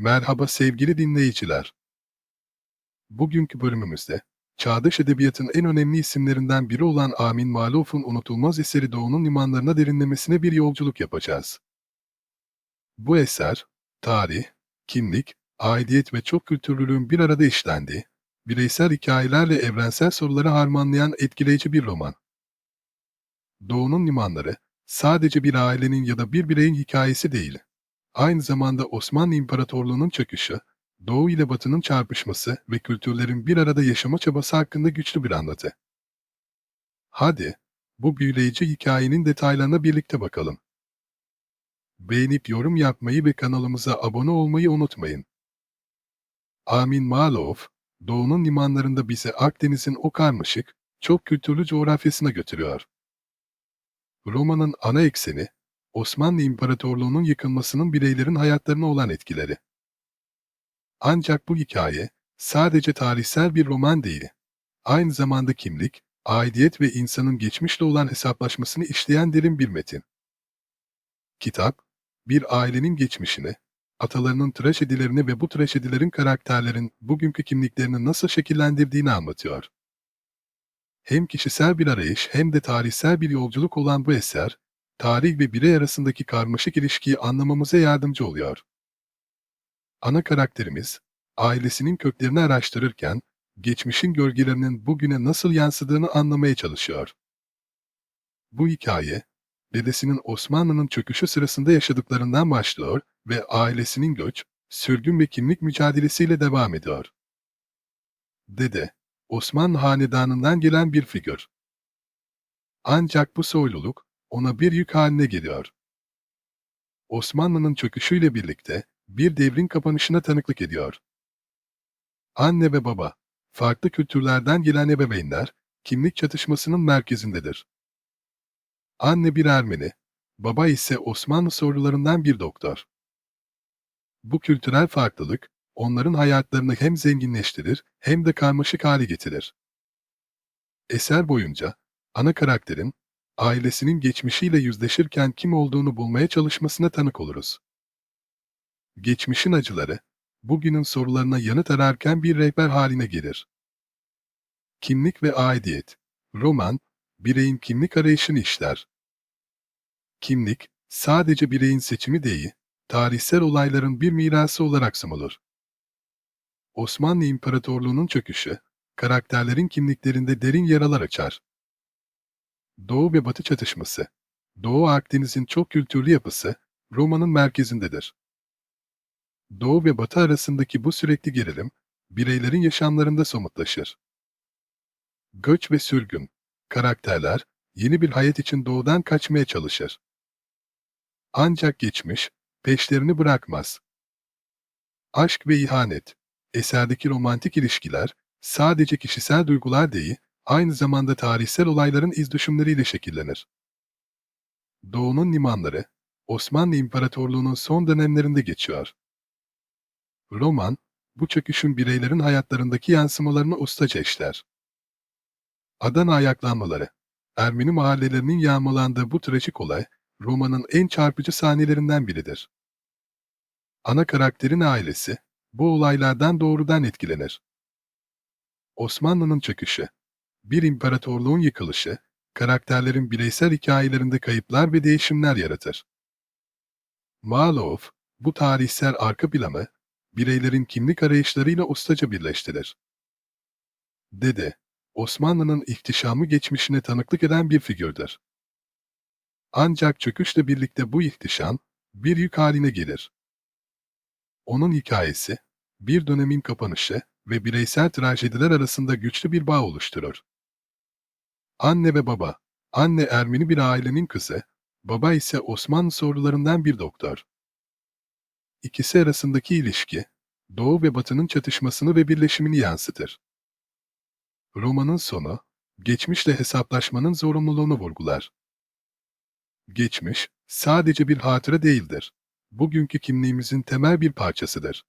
Merhaba sevgili dinleyiciler. Bugünkü bölümümüzde, çağdaş edebiyatın en önemli isimlerinden biri olan Amin Maluf'un unutulmaz eseri Doğu'nun limanlarına derinlemesine bir yolculuk yapacağız. Bu eser, tarih, kimlik, aidiyet ve çok kültürlülüğün bir arada işlendiği, bireysel hikayelerle evrensel soruları harmanlayan etkileyici bir roman. Doğu'nun limanları, sadece bir ailenin ya da bir bireyin hikayesi değil, aynı zamanda Osmanlı İmparatorluğu'nun çöküşü, Doğu ile Batı'nın çarpışması ve kültürlerin bir arada yaşama çabası hakkında güçlü bir anlatı. Hadi, bu büyüleyici hikayenin detaylarına birlikte bakalım. Beğenip yorum yapmayı ve kanalımıza abone olmayı unutmayın. Amin Malov, Doğu'nun limanlarında bizi Akdeniz'in o karmaşık, çok kültürlü coğrafyasına götürüyor. Romanın ana ekseni, Osmanlı İmparatorluğu'nun yıkılmasının bireylerin hayatlarına olan etkileri. Ancak bu hikaye sadece tarihsel bir roman değil. Aynı zamanda kimlik, aidiyet ve insanın geçmişle olan hesaplaşmasını işleyen derin bir metin. Kitap, bir ailenin geçmişini, atalarının trajedilerini ve bu trajedilerin karakterlerin bugünkü kimliklerini nasıl şekillendirdiğini anlatıyor. Hem kişisel bir arayış hem de tarihsel bir yolculuk olan bu eser, tarih ve birey arasındaki karmaşık ilişkiyi anlamamıza yardımcı oluyor. Ana karakterimiz, ailesinin köklerini araştırırken, geçmişin gölgelerinin bugüne nasıl yansıdığını anlamaya çalışıyor. Bu hikaye, dedesinin Osmanlı'nın çöküşü sırasında yaşadıklarından başlıyor ve ailesinin göç, sürgün ve kimlik mücadelesiyle devam ediyor. Dede, Osmanlı hanedanından gelen bir figür. Ancak bu soyluluk, ona bir yük haline geliyor. Osmanlı'nın çöküşüyle birlikte bir devrin kapanışına tanıklık ediyor. Anne ve baba, farklı kültürlerden gelen ebeveynler, kimlik çatışmasının merkezindedir. Anne bir Ermeni, baba ise Osmanlı sorularından bir doktor. Bu kültürel farklılık, onların hayatlarını hem zenginleştirir hem de karmaşık hale getirir. Eser boyunca, ana karakterin, ailesinin geçmişiyle yüzleşirken kim olduğunu bulmaya çalışmasına tanık oluruz. Geçmişin acıları, bugünün sorularına yanıt ararken bir rehber haline gelir. Kimlik ve aidiyet, roman, bireyin kimlik arayışını işler. Kimlik, sadece bireyin seçimi değil, tarihsel olayların bir mirası olarak sunulur. Osmanlı İmparatorluğu'nun çöküşü, karakterlerin kimliklerinde derin yaralar açar. Doğu ve Batı çatışması, Doğu Akdeniz'in çok kültürlü yapısı, romanın merkezindedir. Doğu ve Batı arasındaki bu sürekli gerilim, bireylerin yaşamlarında somutlaşır. Göç ve sürgün, karakterler, yeni bir hayat için doğudan kaçmaya çalışır. Ancak geçmiş, peşlerini bırakmaz. Aşk ve ihanet, eserdeki romantik ilişkiler, sadece kişisel duygular değil, aynı zamanda tarihsel olayların izdüşümleriyle şekillenir. Doğu'nun limanları, Osmanlı İmparatorluğu'nun son dönemlerinde geçiyor. Roman, bu çöküşün bireylerin hayatlarındaki yansımalarını ustaca işler. Adana ayaklanmaları, Ermeni mahallelerinin yağmalandığı bu trajik olay, romanın en çarpıcı sahnelerinden biridir. Ana karakterin ailesi, bu olaylardan doğrudan etkilenir. Osmanlı'nın çöküşü, bir imparatorluğun yıkılışı, karakterlerin bireysel hikayelerinde kayıplar ve değişimler yaratır. Malov, bu tarihsel arka planı, bireylerin kimlik arayışlarıyla ustaca birleştirir. Dede, Osmanlı'nın ihtişamı geçmişine tanıklık eden bir figürdür. Ancak çöküşle birlikte bu ihtişam, bir yük haline gelir. Onun hikayesi, bir dönemin kapanışı ve bireysel trajediler arasında güçlü bir bağ oluşturur. Anne ve baba, anne Ermeni bir ailenin kızı, baba ise Osmanlı sorularından bir doktor. İkisi arasındaki ilişki, Doğu ve Batı'nın çatışmasını ve birleşimini yansıtır. Romanın sonu, geçmişle hesaplaşmanın zorunluluğunu vurgular. Geçmiş, sadece bir hatıra değildir. Bugünkü kimliğimizin temel bir parçasıdır.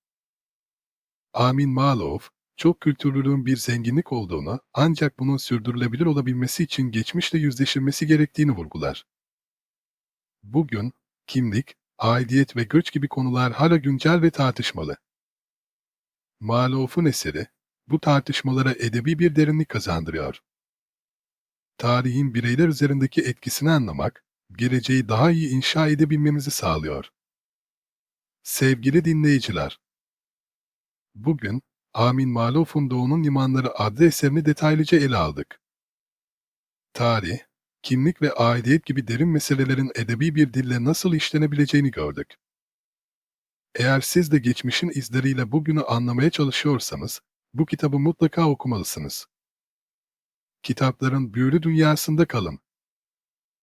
Amin Malov, çok kültürlülüğün bir zenginlik olduğunu ancak bunun sürdürülebilir olabilmesi için geçmişle yüzleşilmesi gerektiğini vurgular. Bugün, kimlik, aidiyet ve göç gibi konular hala güncel ve tartışmalı. Malof'un eseri, bu tartışmalara edebi bir derinlik kazandırıyor. Tarihin bireyler üzerindeki etkisini anlamak, geleceği daha iyi inşa edebilmemizi sağlıyor. Sevgili dinleyiciler, bugün Amin Malof'un Doğu'nun Limanları adlı eserini detaylıca ele aldık. Tarih, kimlik ve aidiyet gibi derin meselelerin edebi bir dille nasıl işlenebileceğini gördük. Eğer siz de geçmişin izleriyle bugünü anlamaya çalışıyorsanız, bu kitabı mutlaka okumalısınız. Kitapların büyülü dünyasında kalın.